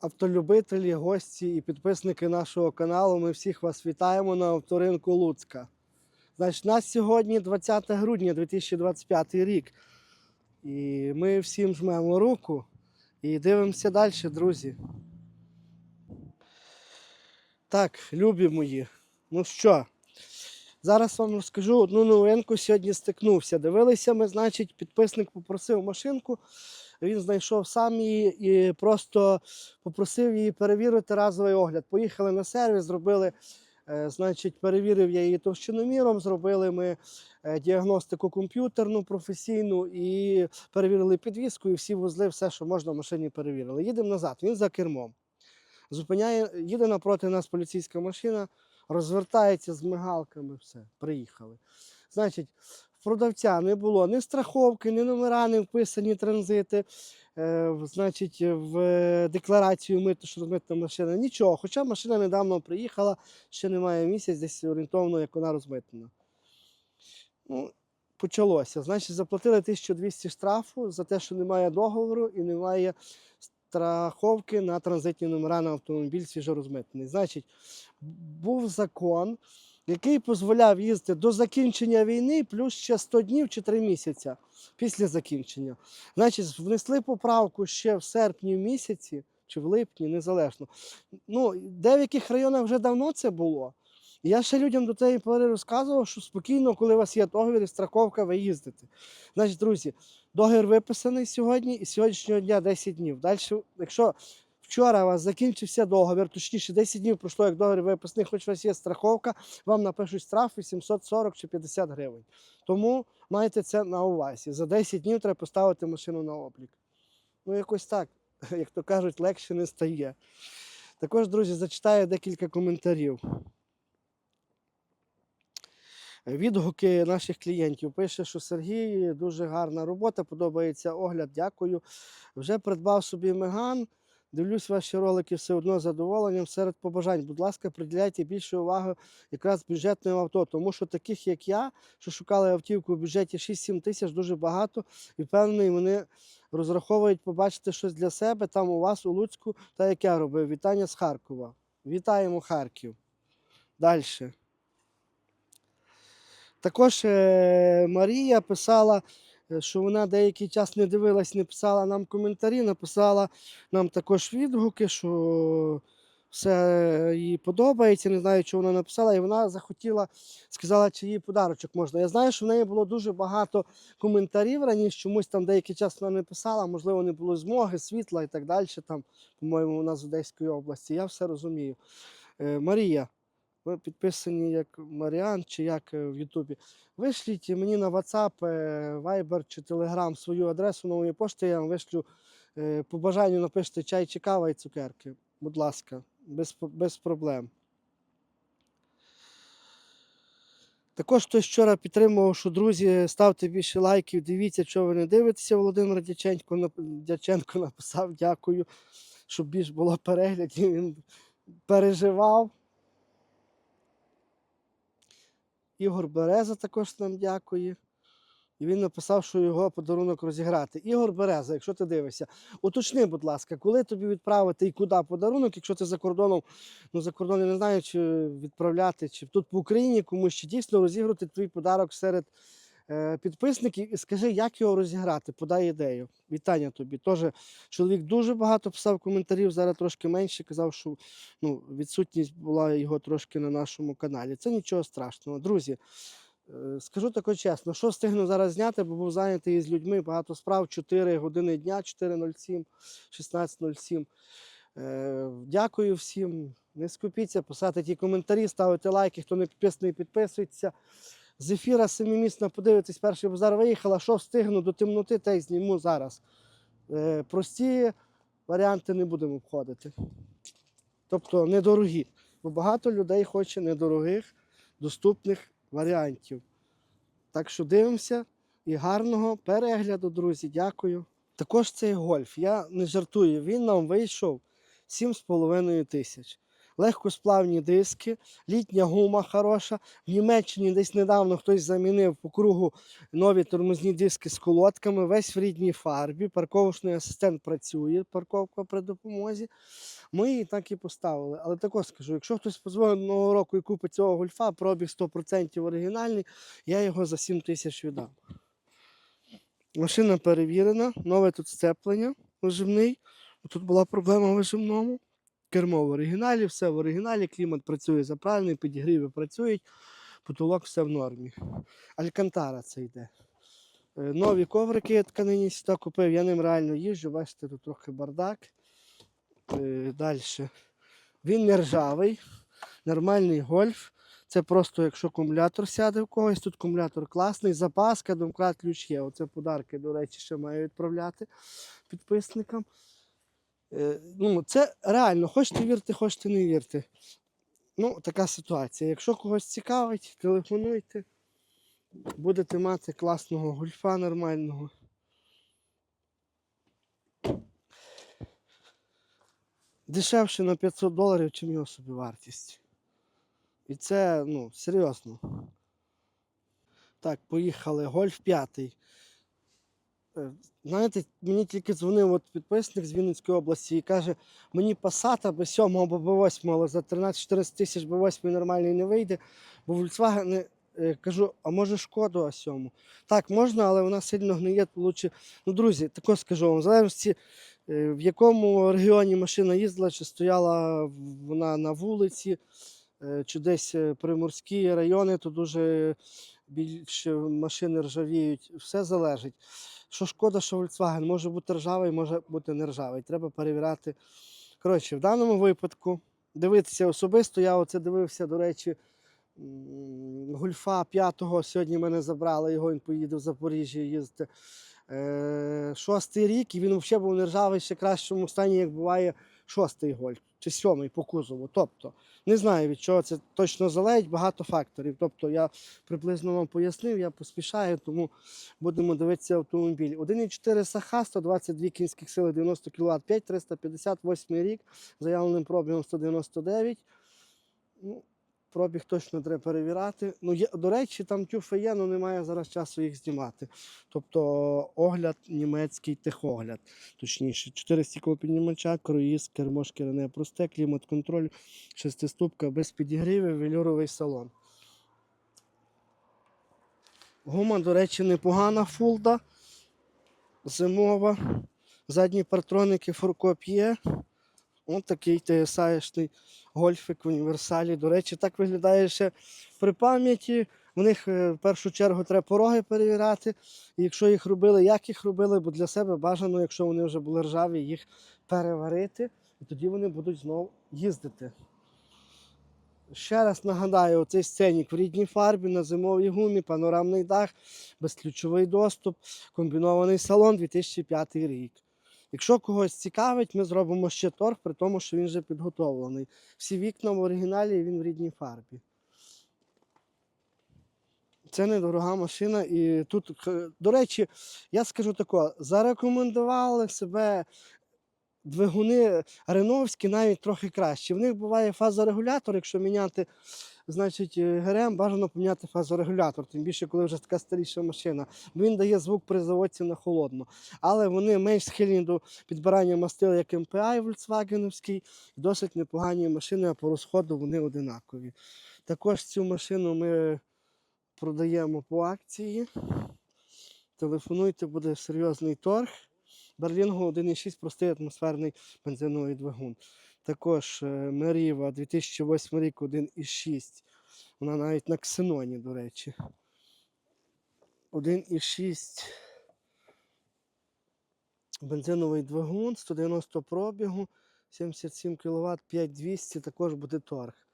автолюбителі, гості і підписники нашого каналу. Ми всіх вас вітаємо на авторинку Луцька. Значить, у нас сьогодні 20 грудня 2025 рік. І ми всім жмемо руку і дивимося далі, друзі. Так, любі мої. Ну що, зараз вам розкажу одну новинку. Сьогодні стикнувся. Дивилися ми, значить, підписник попросив машинку. Він знайшов сам її і просто попросив її перевірити разовий огляд. Поїхали на сервіс, зробили, е, значить, перевірив я її товщиноміром, зробили ми е, діагностику комп'ютерну, професійну і перевірили підвіску і всі вузли, все, що можна в машині перевірили. Їдемо назад, він за кермом. Зупиняє, їде напроти нас поліцейська машина, розвертається з мигалками, все, приїхали. Значить, продавця не було ні страховки, ні номера, не вписані транзити. Е, значить, в е, декларацію миту, що розмитна машина, нічого. Хоча машина недавно приїхала, ще немає місяць, десь орієнтовно, як вона розмитнена. Ну, почалося. Значить, заплатили 1200 штрафу за те, що немає договору і немає страховки на транзитні номера на автомобіль свіжорозмитнений. Значить, був закон, який дозволяв їздити до закінчення війни плюс ще 100 днів чи 3 місяці після закінчення. Значить, внесли поправку ще в серпні місяці чи в липні, незалежно. Ну, в деяких районах вже давно це було. Я ще людям до тієї пори розказував, що спокійно, коли у вас є договір і страховка, ви їздите. Значить, друзі, договір виписаний сьогодні і з сьогоднішнього дня 10 днів. Далі, якщо вчора у вас закінчився договір, точніше 10 днів пройшло, як договір виписаний, хоч у вас є страховка, вам напишуть штраф 840 чи 50 гривень. Тому майте це на увазі. За 10 днів треба поставити машину на облік. Ну, якось так, як то кажуть, легше не стає. Також, друзі, зачитаю декілька коментарів. Відгуки наших клієнтів. Пише, що Сергій дуже гарна робота, подобається огляд. Дякую. Вже придбав собі меган. Дивлюсь ваші ролики все одно з задоволенням. Серед побажань, будь ласка, приділяйте більше уваги якраз бюджетним авто, тому що таких, як я, що шукали автівку в бюджеті 6-7 тисяч, дуже багато. І впевнений, вони розраховують побачити щось для себе там у вас у Луцьку, та як я робив. Вітання з Харкова. Вітаємо Харків. Далі. Також е, Марія писала, що вона деякий час не дивилась, не писала нам коментарі, написала нам також відгуки, що все їй подобається. Не знаю, що вона написала, і вона захотіла, сказала, чи їй подарочок можна. Я знаю, що в неї було дуже багато коментарів раніше, чомусь там деякий час вона не писала, можливо, не було змоги, світла і так далі. Там, по-моєму, у нас в Одеській області. Я все розумію. Е, Марія. Ви підписані як Маріан чи як е, в Ютубі. Вишліть мені на WhatsApp, е, Viber чи Telegram свою адресу нової пошти, я вам вишлю е, по бажанню напишіть чай чи кава і цукерки. Будь ласка, без, без проблем. Також хтось вчора підтримував, що друзі, ставте більше лайків, дивіться, що ви не дивитеся. Володимир Дяченко, Дяченко написав дякую, щоб більш було переглядів. Він переживав. Ігор Береза також нам дякує. І він написав, що його подарунок розіграти. Ігор Береза, якщо ти дивишся, уточни, будь ласка, коли тобі відправити і куди подарунок, якщо ти за кордоном, ну за кордон не знаю, чи відправляти, чи тут по Україні комусь чи дійсно розіграти твій подарок серед підписників і скажи, як його розіграти, подай ідею. Вітання тобі. Теж чоловік дуже багато писав коментарів, зараз трошки менше. Казав, що ну, відсутність була його трошки на нашому каналі. Це нічого страшного. Друзі, е, скажу тако чесно, що встигну зараз зняти, бо був зайнятий із людьми багато справ, 4 години дня, 4.07, 16.07. Е, Дякую всім. Не скупіться, писати ті коментарі, ставити лайки, хто не підписаний, підписується. З ефіра семимісно подивитись, перший базар виїхала. Що встигну до темноти, те й зніму зараз. Е, Прості варіанти не будемо обходити. Тобто недорогі. Бо багато людей хоче недорогих, доступних варіантів. Так що дивимося і гарного перегляду, друзі. Дякую. Також цей гольф. Я не жартую, він нам вийшов 7,5 тисяч. Легкосплавні диски, літня гума хороша. В Німеччині десь недавно хтось замінив по кругу нові тормозні диски з колодками, весь в рідній фарбі. Парковочний асистент працює, парковка при допомозі. Ми її так і поставили. Але також скажу, якщо хтось позвонить одного року і купить цього гольфа, пробіг 100% оригінальний, я його за 7 тисяч віддам. Машина перевірена, нове тут сцеплення вижимний. Тут була проблема в вижимному. Кермо в оригіналі, все в оригіналі, клімат працює заправлений, підігріви працюють, потолок все в нормі. Алькантара це йде. Е, Нові коврики я тканині сюди купив, я ним реально їжджу, бачите, тут трохи бардак. Далі. Він не ржавий, нормальний гольф. Це просто якщо акумулятор сяде в когось, тут акумулятор класний, запаска, домкрат, ключ є. Оце подарки, до речі, ще маю відправляти підписникам. Е, ну, це реально, хочете вірте, хочете не вірте. Ну, така ситуація. Якщо когось цікавить, телефонуйте. Будете мати класного гольфа нормального. Дешевше на 500 доларів, чим його собівартість. І це, ну, серйозно. Так, поїхали. Гольф п'ятий. Е, Знаєте, мені тільки дзвонив от підписник з Вінницької області і каже, мені Passat або 7 або B8, але за 13-14 тисяч B8 нормальний не вийде, бо Volkswagen, е, кажу, а може шкоду а 7? Так, можна, але вона сильно гниє, лучше. Ну, друзі, тако скажу вам, в залежності, е, в якому регіоні машина їздила, чи стояла вона на вулиці, чи десь приморські райони, то дуже більше машини ржавіють. Все залежить. Що шкода, що Volkswagen може бути ржавий, може бути не ржавий. Треба перевіряти. Коротше, в даному випадку дивитися особисто. Я оце дивився, до речі, Гульфа 5-го. Сьогодні мене забрали, його він поїде в Запоріжжя їздити. Е, шостий рік, і він взагалі був не ржавий ще кращому стані, як буває шостий гольф чи сьомий по кузову. Тобто, не знаю від чого це точно залежить, багато факторів. Тобто я приблизно вам пояснив, я поспішаю, тому будемо дивитися автомобіль. 1,4 Саха, 122 кінських сили, 90 кВт, 5, 358 рік, заявленим пробігом 199. Ну, пробіг точно треба перевіряти. Ну, є, до речі, там тюфи є, але немає зараз часу їх знімати. Тобто огляд німецький техогляд. Точніше, 4 стеклопіднімача, круїз, кермо шкіряне просте, клімат-контроль, шестиступка без підігрівів, велюровий салон. Гума, до речі, непогана фулда. Зимова. Задні партроники фуркоп є. Ось такий TSI-шний гольфик в універсалі. До речі, так виглядає ще при пам'яті. В них е, в першу чергу треба пороги перевіряти. І якщо їх робили, як їх робили, бо для себе бажано, якщо вони вже були ржаві, їх переварити, і тоді вони будуть знову їздити. Ще раз нагадаю, цей сценік в рідній фарбі на зимовій гумі, панорамний дах, безключовий доступ, комбінований салон 2005 рік. Якщо когось цікавить, ми зробимо ще торг, при тому, що він вже підготовлений. Всі вікна в оригіналі і він в рідній фарбі. Це недорога машина. І тут, до речі, я скажу тако, зарекомендували себе двигуни реновські навіть трохи краще. В них буває фазорегулятор, якщо міняти значить, е, ГРМ, бажано поміняти фазорегулятор, тим більше, коли вже така старіша машина. Бо він дає звук при заводці на холодно. Але вони менш схильні до підбирання мастил, як MPI Volkswagenівський, досить непогані машини, а по розходу вони одинакові. Також цю машину ми продаємо по акції. Телефонуйте, буде серйозний торг. Берлінгу 1,6 простий атмосферний бензиновий двигун. Також е, Меріва 2008 рік 1,6. Вона навіть на ксеноні, до речі. 1,6 бензиновий двигун, 190 пробігу, 77 кВт, 5200, також буде торг.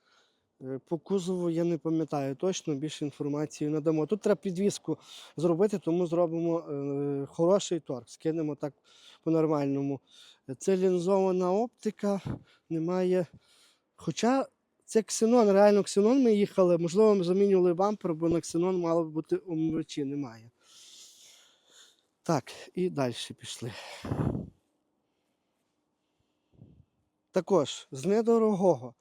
Е, По кузову я не пам'ятаю точно, більше інформації надамо. Тут треба підвіску зробити, тому зробимо е, хороший торг. Скинемо так по-нормальному. Це лінзована оптика, немає. Хоча це ксенон, реально ксенон ми їхали, можливо, ми замінювали бампер, бо на ксенон мало б бути омивачі, немає. Так, і далі пішли. Також з недорогого.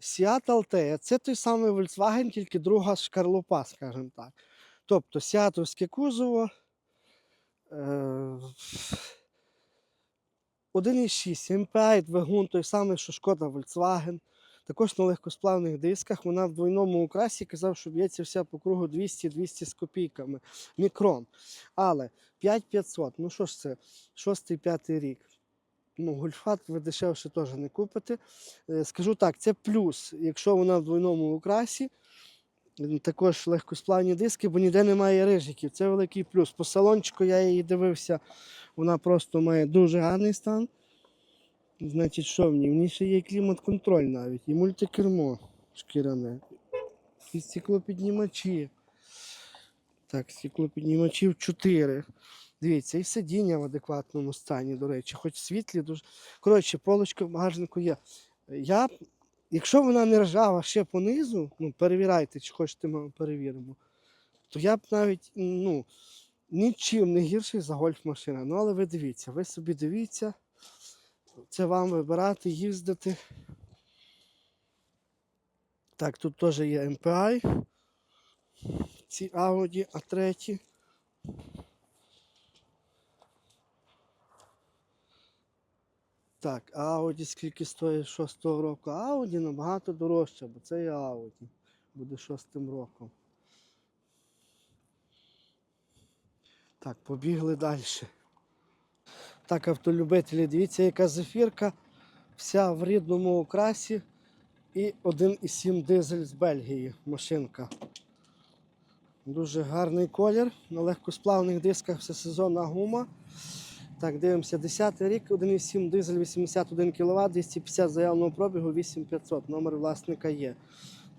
Seat Altea це той самий Volkswagen, тільки друга шкарлупа, скажімо так. Тобто сіатовське кузово. Е, 1,6 MPI двигун, той самий, що шкода Volkswagen. Також на легкосплавних дисках. Вона в двойному окрасі казав, що б'ється вся по кругу 200-200 з копійками. Мікрон. Але 5500, ну що ж це, 6-5 рік. Ну, гольфат ви дешевше теж не купите. Е, Скажу так, це плюс, якщо вона в двойному окрасі. Також легкосплавні диски, бо ніде немає рижиків. Це великий плюс. По салончику я її дивився, вона просто має дуже гарний стан. Значить, що в ній? В ній ще є клімат-контроль навіть, і мультикермо шкіряне. І стеклопіднімачі. Так, стеклопіднімачів 4. Дивіться, і сидіння в адекватному стані, до речі, хоч світлі дуже. Коротше, полочка в багажнику є. Я, якщо вона не ржава ще понизу, ну перевіряйте, чи хочете ми перевіримо, то я б навіть ну, нічим не гірший за гольф машина. Ну, але ви дивіться, ви собі дивіться. Це вам вибирати, їздити. Так, тут теж є MPI. Ці Audi A3. Так, Audi скільки стоїть 6 року. Audi набагато дорожче, бо це є Audi. Буде 6 роком. Так, побігли далі. Так, автолюбителі, дивіться, яка зефірка. Вся в рідному окрасі. І 1,7 дизель з Бельгії. Машинка. Дуже гарний колір. На легкосплавних дисках всесезонна гума. Так, дивимося, 10 рік, 1,7 дизель, 81 кВт, 250 заявного пробігу, 8500. Номер власника є.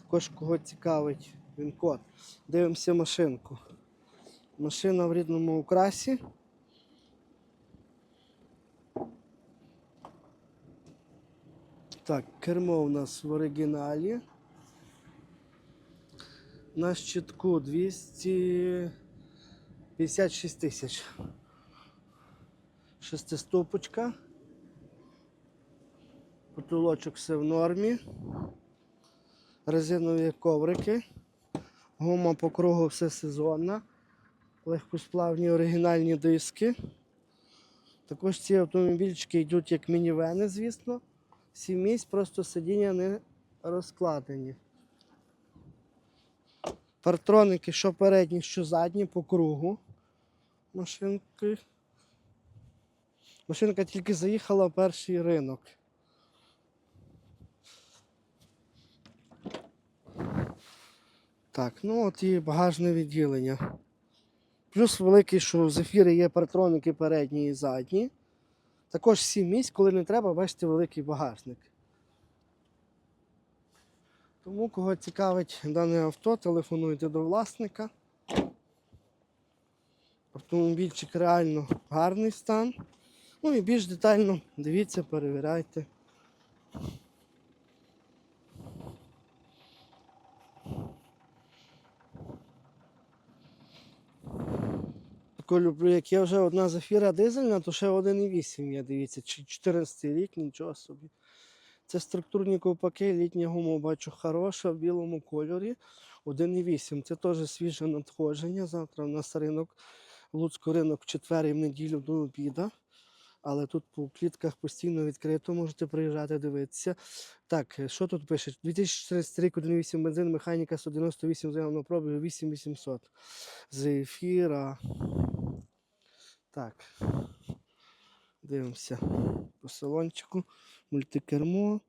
Також кого цікавить він код. Дивимося машинку. Машина в рідному окрасі. Так, кермо у нас в оригіналі. На щитку 256 тисяч. Шестиступочка. Потолочок все в нормі. Резинові коврики. Гума по кругу все сезонна. Легкосплавні оригінальні диски. Також ці автомобільчики йдуть як мінівени, звісно. Сім місць, просто сидіння не розкладені. Партроники, що передні, що задні, по кругу. Машинки. Машинка тільки заїхала в перший ринок. Так, ну от і багажне відділення. Плюс великий, що в зефірі є партроники передні і задні. Також 7 місць, коли не треба, бачите, великий багажник. Тому, кого цікавить дане авто, телефонуйте до власника. Автомобільчик реально гарний стан. Ну і більш детально дивіться, перевіряйте. Люблю, як є вже одна зафіра дизельна, то ще 1,8 є, дивіться, чи 14 рік, нічого собі. Це структурні ковпаки, літня гума, бачу, хороша в білому кольорі. 1,8. Це теж свіже надходження. Завтра у нас ринок, в Луцьку ринок в четвер і в неділю до обіда. Але тут по клітках постійно відкрито, можете приїжджати дивитися. Так, що тут пише? 2014 рік 1,8 бензин, механіка 198 заявного пробігу, 8800. Зефіра. Так. Дивимося по салончику. Мультикермо.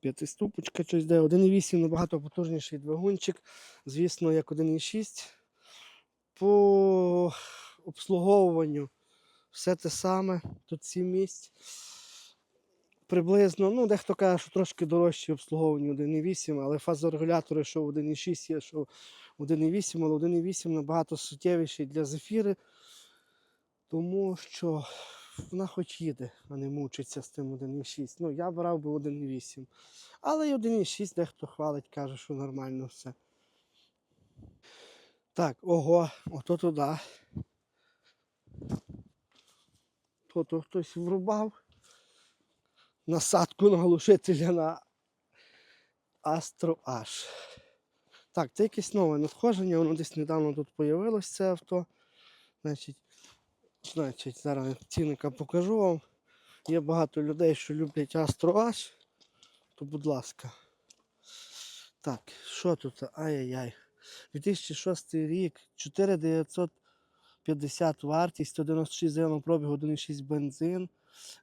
П'ятиступочка, щось де 1,8 набагато потужніший двигунчик. Звісно, як 1,6. По обслуговуванню все те саме. Тут 7 місць. Приблизно, ну, дехто каже, що трошки дорожче обслуговування 1,8, але фазорегулятори, що в 1,6 є, що в 1,8, але 1,8 набагато суттєвіший для зефіри, тому що вона хоч їде, а не мучиться з тим 1,6. Ну, я брав би 1,8. Але й 1,6 дехто хвалить, каже, що нормально все. Так, ого, ото туди. То, то хтось врубав насадку на глушителя на Astro H. Так, це якесь нове надходження, воно десь недавно тут появилось це авто. Значить, значить, зараз цінника покажу вам. Є багато людей, що люблять Astro H, то будь ласка. Так, що тут? Ай-яй-яй. 2006 рік, 4950 вартість, 196 зеленого пробігу, 1,6 бензин,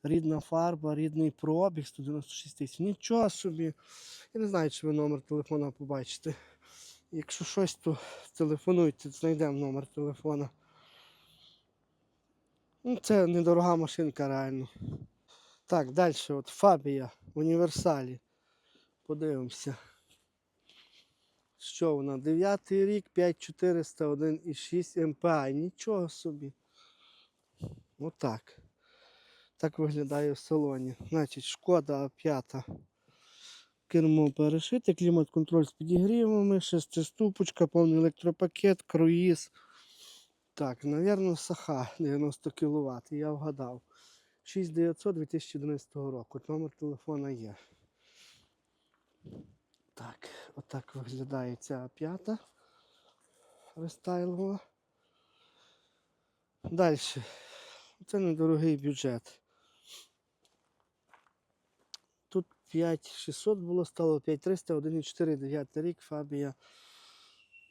рідна фарба, рідний пробіг, 196 тисяч. Нічого собі. Я не знаю, чи ви номер телефона побачите. Якщо щось, то телефонуйте, знайдемо номер телефона. Ну, це недорога машинка реально. Так, далі, от Фабія універсалі. Подивимося. Що вона? 9 рік, 5400, 1,6 МПА. Нічого собі. Отак. Так виглядає в салоні. Значить, шкода 5. Кермо перешите, клімат-контроль з підігрівами, шестиступочка, повний електропакет, круїз. Так, напевно, Саха 90 кВт. Я вгадав. 6900 2011 року. Номер телефона є. Так, отак виглядає ця п'ята рестайлова. Далі. Це недорогий бюджет. Тут 5600 було, стало 5300, 1,4, 9 рік, Фабія.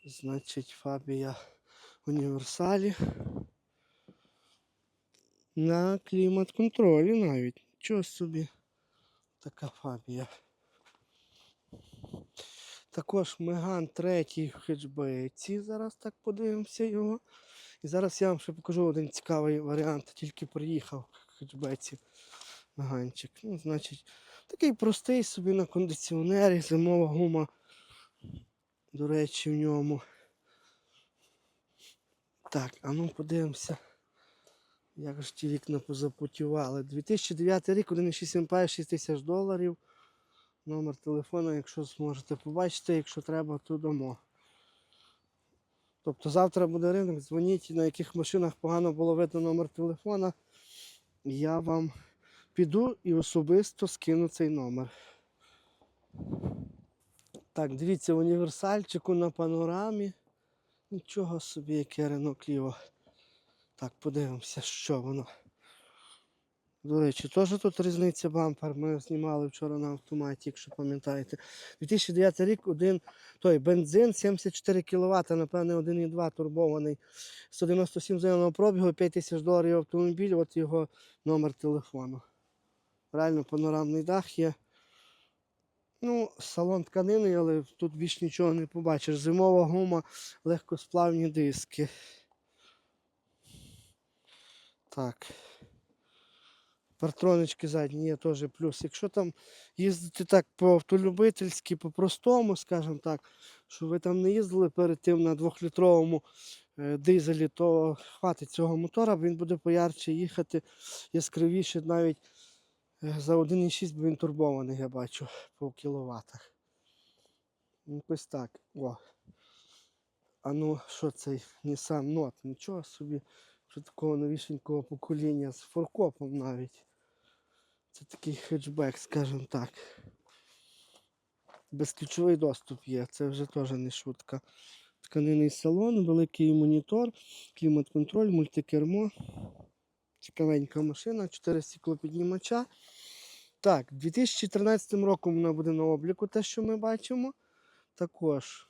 Значить, Фабія універсалі. На клімат-контролі навіть. Чого собі така Фабія. Також Меган третій в хеджбеці. Зараз так подивимося його. І зараз я вам ще покажу один цікавий варіант. Тільки приїхав в хеджбеці Меганчик. Ну, значить, такий простий собі на кондиціонері, зимова гума. До речі, в ньому. Так, а ну подивимося. Як ж ті вікна позапутювали. 2009 рік, 1,6 МП, 6 тисяч доларів. Номер телефону, якщо зможете побачити, якщо треба, то дамо. Тобто завтра буде ринок, дзвоніть, на яких машинах погано було видно номер телефона. Я вам піду і особисто скину цей номер. Так, дивіться, універсальчику на панорамі. Нічого собі, яке Рено Кліво. Так, подивимося, що воно. До речі, теж тут різниця бампер. Ми знімали вчора на автоматі, якщо пам'ятаєте. 2009 рік один той бензин 74 кВт, напевне, 1,2 турбований. 197 зеленого пробігу, 5 тисяч доларів автомобіль, от його номер телефону. Реально панорамний дах є. Ну, салон тканини, але тут більш нічого не побачиш. Зимова гума, легкосплавні диски. Так. Партронички задні є теж плюс. Якщо там їздити так по-автолюбительськи, по-простому, скажімо так, що ви там не їздили перед тим на двохлітровому е, дизелі, то хватить цього мотора, він буде поярче їхати, яскравіше навіть е, за 1,6, бо він турбований, я бачу, по кіловатах. Якось так. О. А ну, що цей Nissan Note? Нічого собі, що такого новішенького покоління з форкопом навіть. Це такий хетчбек, скажімо так. Безключовий доступ є, це вже теж не шутка. Тканинний салон, великий монітор, клімат-контроль, мультикермо. Цікавенька машина, 4 стеклопіднімача. Так, 2013 роком вона буде на обліку, те, що ми бачимо. Також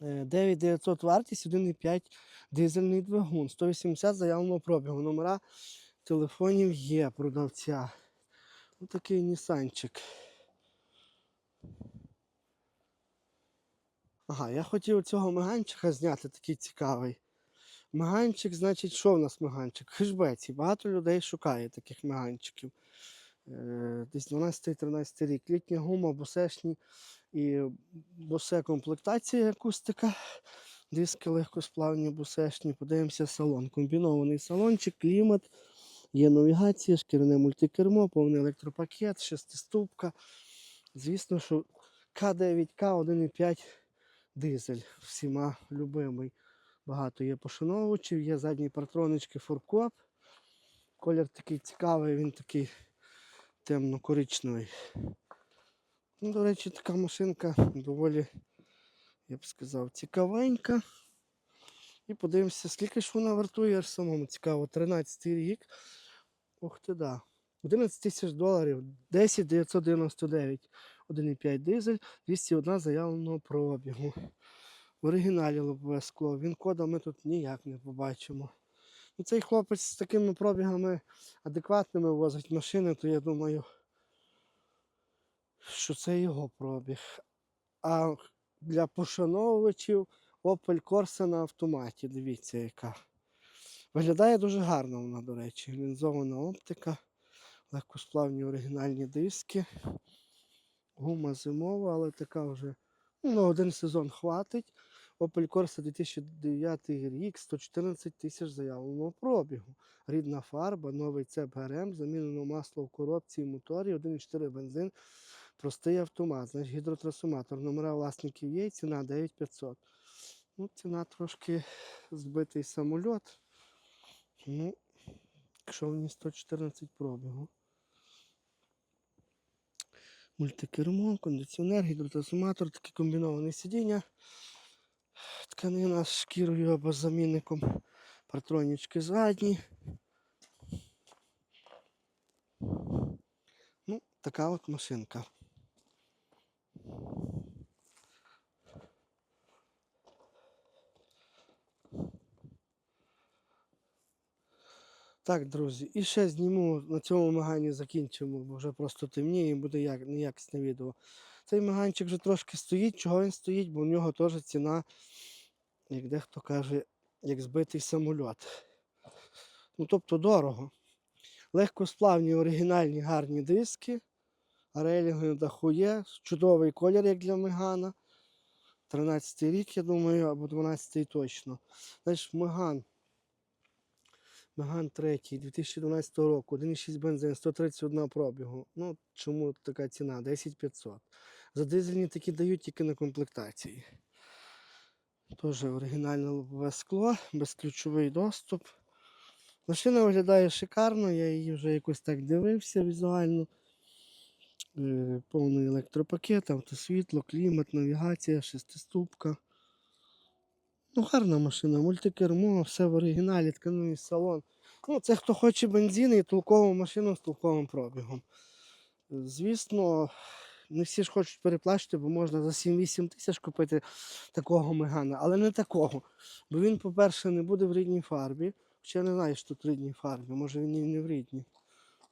9900 вартість, 1,5 дизельний двигун, 180 заявленого пробігу. Номера телефонів є продавця. Ось такий Нісанчик. Ага, я хотів цього меганчика зняти, такий цікавий. Меганчик, значить, що в нас меганчик? Хижбеці. Багато людей шукає таких меганчиків. Е, Десь 12-13 рік. Літня гума, босешні і босе комплектація акустика. Диски легкосплавні, бусешні. Подивимося салон. Комбінований салончик, клімат. Є навігація, шкіряне мультикермо, повний електропакет, шестиступка. Звісно, що К9К 1,5 дизель. Всіма любимий. Багато є пошановувачів, є задні партронички форкоп. Колір такий цікавий, він такий темно-коричневий. Ну, до речі, така машинка доволі, я б сказав, цікавенька. І подивимося, скільки ж вона вартує аж самому цікаво. 13 рік. Ух ти да. 11 тисяч доларів, 10 999, 1,5 дизель, 201 заявленого пробігу. В оригіналі лобове скло. Він кода ми тут ніяк не побачимо. Ну, цей хлопець з такими пробігами адекватними возить машини, то я думаю, що це його пробіг. А для пошановувачів Opel Corsa на автоматі. Дивіться, яка. Виглядає дуже гарно вона, до речі. Лінзована оптика, легкосплавні оригінальні диски. Гума зимова, але така вже ну, один сезон хватить. Opel Corsa 2009 рік, 114 тисяч заявленого пробігу. Рідна фарба, новий цеп ГРМ, замінено масло в коробці і моторі, 1,4 бензин, простий автомат, значить гідротрансформатор. Номера власників є, ціна 9500. Ну, ціна трошки збитий самольот. Ну, якщо в ній 114 пробігу. Мультикермо, кондиціонер, гідротрансформатор, таке комбіноване сидіння. Тканина з шкірою або замінником. Партронічки задні. Ну, така от машинка. Так, друзі, і ще зніму на цьому мегані закінчимо, бо вже просто темніє і буде як, неякісне відео. Цей меганчик вже трошки стоїть. Чого він стоїть? Бо у нього теж ціна, як дехто каже, як збитий самольот. Ну, тобто дорого. Легкосплавні оригінальні гарні диски. Релінги на даху є. Чудовий колір, як для мегана. 13 рік, я думаю, або 12 точно. Значить, меган. Меган 3 2012 року, 1,6 бензин, 131 пробігу. Ну, чому така ціна? 10500. За дизельні такі дають тільки на комплектації. Теж оригінальне лобове скло, безключовий доступ. Машина виглядає шикарно, я її вже якось так дивився візуально. Е, Повний електропакет, автосвітло, клімат, навігація, шестиступка. Ну, гарна машина, мультикермо, все в оригіналі, тканинний салон. Ну, це хто хоче бензин і толкову машину з толковим пробігом. Звісно, не всі ж хочуть переплачувати, бо можна за 7-8 тисяч купити такого мегана, але не такого. Бо він, по-перше, не буде в рідній фарбі. Хоча я не знаю, що тут в рідній фарбі. Може він і не в рідній.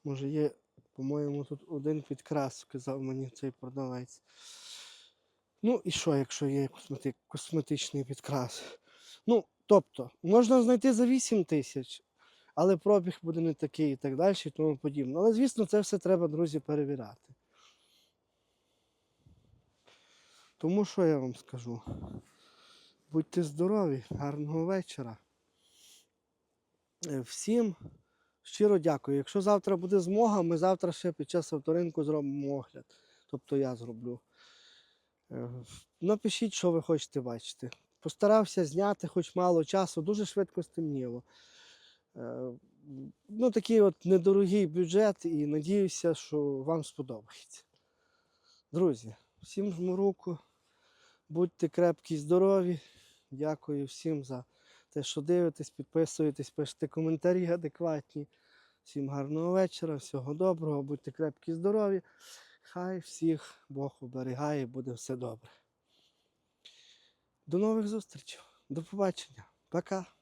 Може є, по-моєму, тут один підкрас, сказав мені цей продавець. Ну і що, якщо є косметичний підкрас? Ну, тобто, можна знайти за 8 тисяч, але пробіг буде не такий і так далі, і тому подібне. Але, звісно, це все треба, друзі, перевіряти. Тому що я вам скажу? Будьте здорові, гарного вечора. Е, Всім щиро дякую. Якщо завтра буде змога, ми завтра ще під час авторинку зробимо огляд. Тобто я зроблю. Е, Напишіть, що ви хочете бачити. Постарався зняти хоч мало часу, дуже швидко стемніло. Е, Ну, такий от недорогий бюджет і надіюся, що вам сподобається. Друзі, всім жму руку. Будьте крепкі, і здорові. Дякую всім за те, що дивитесь, підписуєтесь, пишете коментарі адекватні. Всім гарного вечора, всього доброго, будьте крепкі, і здорові. Хай всіх Бог оберігає, буде все добре. До нових зустрічей. До побачення. Пока.